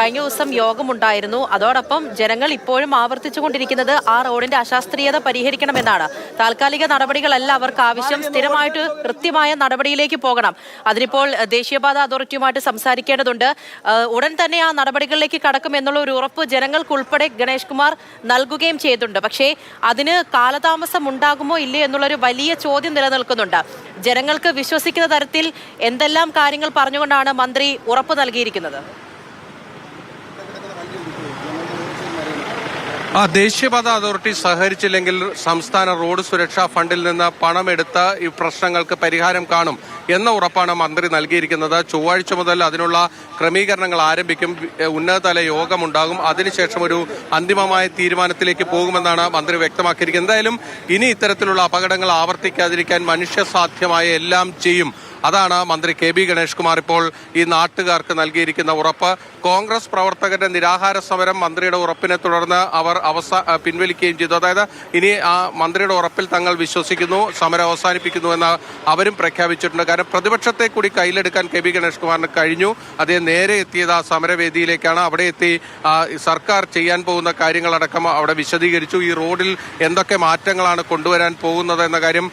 കഴിഞ്ഞ ദിവസം യോഗമുണ്ടായിരുന്നു. അതോടൊപ്പം ജനങ്ങൾ ഇപ്പോഴും ആവർത്തിച്ചുകൊണ്ടിരിക്കുന്നത് ആ റോഡിന്റെ അശാസ്ത്രീയത പരിഹരിക്കണമെന്നാണ്. താൽക്കാലിക നടപടികളല്ല അവർക്ക് ആവശ്യം. സ്ഥിരമായിട്ട് കൃത്യമായ നടപടിയിലേക്ക് പോകണം. അതിനിപ്പോൾ ദേശീയപാത അതോറിറ്റിയുമായിട്ട് സംസാരിക്കേണ്ടതുണ്ട്. ഉടൻ തന്നെ ആ നടപടികളിലേക്ക് കടക്കും എന്നുള്ള ഒരു ഉറപ്പ് ജനങ്ങൾക്ക് ഉൾപ്പെടെ ഗണേഷ് കുമാർ നൽകുകയും ചെയ്തിട്ടുണ്ട്. പക്ഷേ അതിന് കാലതാമസം ഉണ്ടാകുമോ ഇല്ലേ എന്നുള്ളൊരു വലിയ ചോദ്യം നിലനിൽക്കുന്നുണ്ട്. ജനങ്ങൾക്ക് വിശ്വസിക്കുന്ന തരത്തിൽ എന്തെല്ലാം കാര്യങ്ങൾ പറഞ്ഞുകൊണ്ടാണ് മന്ത്രി ഉറപ്പ് നൽകിയിരിക്കുന്നത്? ആ ദേശീയപാത അതോറിറ്റി സഹകരിച്ചില്ലെങ്കിൽ സംസ്ഥാന റോഡ് സുരക്ഷാ ഫണ്ടിൽ നിന്ന് പണമെടുത്ത് ഈ പ്രശ്നങ്ങൾക്ക് പരിഹാരം കാണും എന്ന ഉറപ്പാണ് മന്ത്രി നൽകിയിരിക്കുന്നത്. ചൊവ്വാഴ്ച മുതൽ അതിനുള്ള ക്രമീകരണങ്ങൾ ആരംഭിക്കും. ഉന്നതതല യോഗമുണ്ടാകും. അതിനുശേഷം ഒരു അന്തിമമായ തീരുമാനത്തിലേക്ക് പോകുമെന്നാണ് മന്ത്രി വ്യക്തമാക്കിയിരിക്കുന്നത്. എന്തായാലും ഇനി ഇത്തരത്തിലുള്ള അപകടങ്ങൾ ആവർത്തിക്കാതിരിക്കാൻ മനുഷ്യസാധ്യമായ എല്ലാം ചെയ്യും. അതാണ് മന്ത്രി കെ ബി ഗണേഷ് കുമാർ ഇപ്പോൾ ഈ നാട്ടുകാർക്ക് നൽകിയിരിക്കുന്ന ഉറപ്പ്. കോൺഗ്രസ് പ്രവർത്തകരുടെ നിരാഹാര സമരം മന്ത്രിയുടെ ഉറപ്പിനെ തുടർന്ന് അവർ അവസ പിൻവലിക്കുകയും ചെയ്തു. അതായത് ഇനി ആ മന്ത്രിയുടെ ഉറപ്പിൽ തങ്ങൾ വിശ്വസിക്കുന്നു സമരം അവസാനിപ്പിക്കുന്നു എന്ന് അവരും പ്രഖ്യാപിച്ചിട്ടുണ്ട്. കാരണം പ്രതിപക്ഷത്തെ കൂടി കയ്യിലെടുക്കാൻ കെ ബി ഗണേഷ് കുമാറിന് കഴിഞ്ഞു. അദ്ദേഹം നേരെ എത്തിയത് ആ സമരവേദിയിലേക്കാണ്. അവിടെ എത്തി സർക്കാർ ചെയ്യാൻ പോകുന്ന കാര്യങ്ങളടക്കം അവിടെ വിശദീകരിച്ചു. ഈ റോഡിൽ എന്തൊക്കെ മാറ്റങ്ങളാണ് കൊണ്ടുവരാൻ പോകുന്നത് എന്ന കാര്യം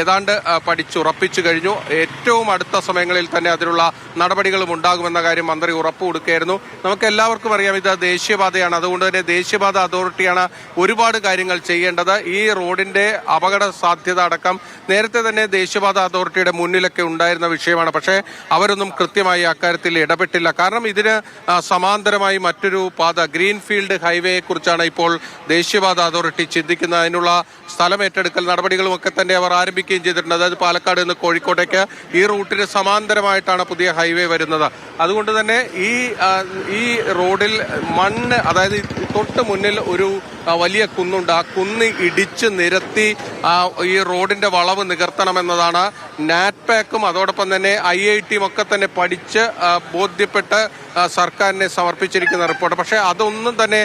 ഏതാണ്ട് പഠിച്ചുറപ്പിച്ചു കഴിഞ്ഞു. ഏറ്റവും അടുത്ത സമയങ്ങളിൽ തന്നെ അതിനുള്ള നടപടികളും ഉണ്ടാകുമെന്ന കാര്യം മന്ത്രി ഉറപ്പ് കൊടുക്കുകയായിരുന്നു നമുക്ക് എല്ലാവർക്കും അറിയാം ഇത് ദേശീയപാതയാണ്. അതുകൊണ്ട് തന്നെ ദേശീയപാത അതോറിറ്റിയാണ് ഒരുപാട് കാര്യങ്ങൾ ചെയ്യേണ്ടത്. ഈ റോഡിന്റെ അപകട സാധ്യത അടക്കം നേരത്തെ തന്നെ ദേശീയപാത അതോറിറ്റിയുടെ മുന്നിലൊക്കെ ഉണ്ടായിരുന്ന വിഷയമാണ്. പക്ഷേ അവരൊന്നും കൃത്യമായി അക്കാര്യത്തിൽ ഇടപെട്ടില്ല. കാരണം ഇതിന് സമാന്തരമായി മറ്റൊരു പാത ഗ്രീൻഫീൽഡ് ഹൈവേയെ കുറിച്ചാണ് ഇപ്പോൾ ദേശീയപാത അതോറിറ്റി ചിന്തിക്കുന്നത്. അതിനുള്ള സ്ഥലം ഏറ്റെടുക്കൽ നടപടികളും ഒക്കെ തന്നെ അവർ ആരംഭിക്കുകയും ചെയ്തിട്ടുണ്ട്. അതായത് പാലക്കാട് നിന്ന് കോഴിക്കോട്ടേക്ക് ഈ റൂട്ടിന് സമാന്തരമായിട്ടാണ് പുതിയ ഹൈവേ വരുന്നത്. അതുകൊണ്ട് തന്നെ ഈ ഈ റോഡിൽ മണ്ണ് അതായത് തൊട്ട് മുന്നിൽ ഒരു വലിയ കുന്നുണ്ട്. ആ കുന്ന് ഇടിച്ച് നിരത്തി ആ, ഈ റോഡിന്റെ വളവ് നികർത്തണമെന്നതാണ് നാറ്റ്പാക്കും അതോടൊപ്പം തന്നെ ഐ ഐ ടിയും ഒക്കെ തന്നെ പഠിച്ച് ബോധ്യപ്പെട്ട് സർക്കാരിനെ സമർപ്പിച്ചിരിക്കുന്ന റിപ്പോർട്ട്. പക്ഷേ അതൊന്നും തന്നെ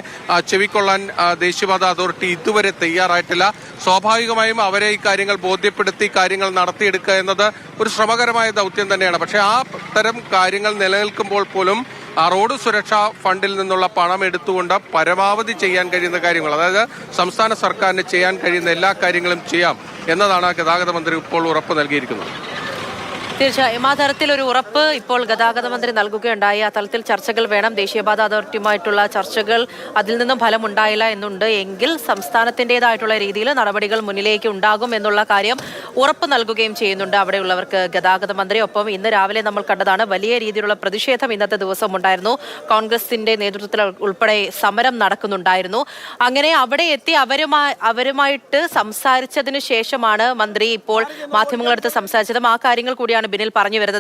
ചെവിക്കൊള്ളാൻ ദേശീയപാത അതോറിറ്റി ഇതുവരെ തയ്യാറായിട്ടില്ല. സ്വാഭാവികമായും അവരെ ഈ കാര്യങ്ങൾ ബോധ്യപ്പെടുത്തി കാര്യങ്ങൾ നടത്തിയെടുക്കുക എന്നത് ഒരു ശ്രമകരമായ ദൗത്യം തന്നെയാണ്. പക്ഷേ ആ തരം കാര്യങ്ങൾ നിലനിൽക്കുമ്പോൾ പോലും ആ റോഡ് സുരക്ഷാ ഫണ്ടിൽ നിന്നുള്ള പണം എടുത്തുകൊണ്ട് പരമാവധി ചെയ്യാൻ കഴിയുന്ന കാര്യങ്ങൾ അതായത് സംസ്ഥാന സർക്കാരിന് ചെയ്യാൻ കഴിയുന്ന എല്ലാ കാര്യങ്ങളും ചെയ്യാം എന്നതാണ് ഗതാഗത മന്ത്രി ഇപ്പോൾ ഉറപ്പ് നൽകിയിരിക്കുന്നത്. തീർച്ചയായും. ആ തരത്തിലൊരു ഉറപ്പ് ഇപ്പോൾ ഗതാഗത മന്ത്രി നൽകുകയുണ്ടായി. ആ തലത്തിൽ ചർച്ചകൾ വേണം. ദേശീയപാത അതോറിറ്റിയുമായിട്ടുള്ള ചർച്ചകൾ അതിൽ നിന്നും ഫലമുണ്ടായില്ല എന്നുണ്ട്. എങ്കിൽ സംസ്ഥാനത്തിന്റെതായിട്ടുള്ള രീതിയിൽ നടപടികൾ മുന്നിലേക്ക് ഉണ്ടാകും എന്നുള്ള കാര്യം ഉറപ്പ് നൽകുകയും ചെയ്യുന്നുണ്ട് അവിടെയുള്ളവർക്ക് ഗതാഗത മന്ത്രി. ഒപ്പം ഇന്ന് രാവിലെ നമ്മൾ കണ്ടതാണ് വലിയ രീതിയിലുള്ള പ്രതിഷേധം ഇന്നത്തെ ദിവസം ഉണ്ടായിരുന്നു. കോൺഗ്രസിന്റെ നേതൃത്വത്തിൽ ഉൾപ്പെടെ സമരം നടക്കുന്നുണ്ടായിരുന്നു. അങ്ങനെ അവിടെ എത്തി അവരുമായി അവരുമായിട്ട് സംസാരിച്ചതിന് ശേഷമാണ് മന്ത്രി ഇപ്പോൾ മാധ്യമങ്ങളെടുത്ത് സംസാരിച്ചതും. ആ കാര്യങ്ങൾ കൂടിയാണ് ബിനിൽ പറഞ്ഞു വരുന്നത്.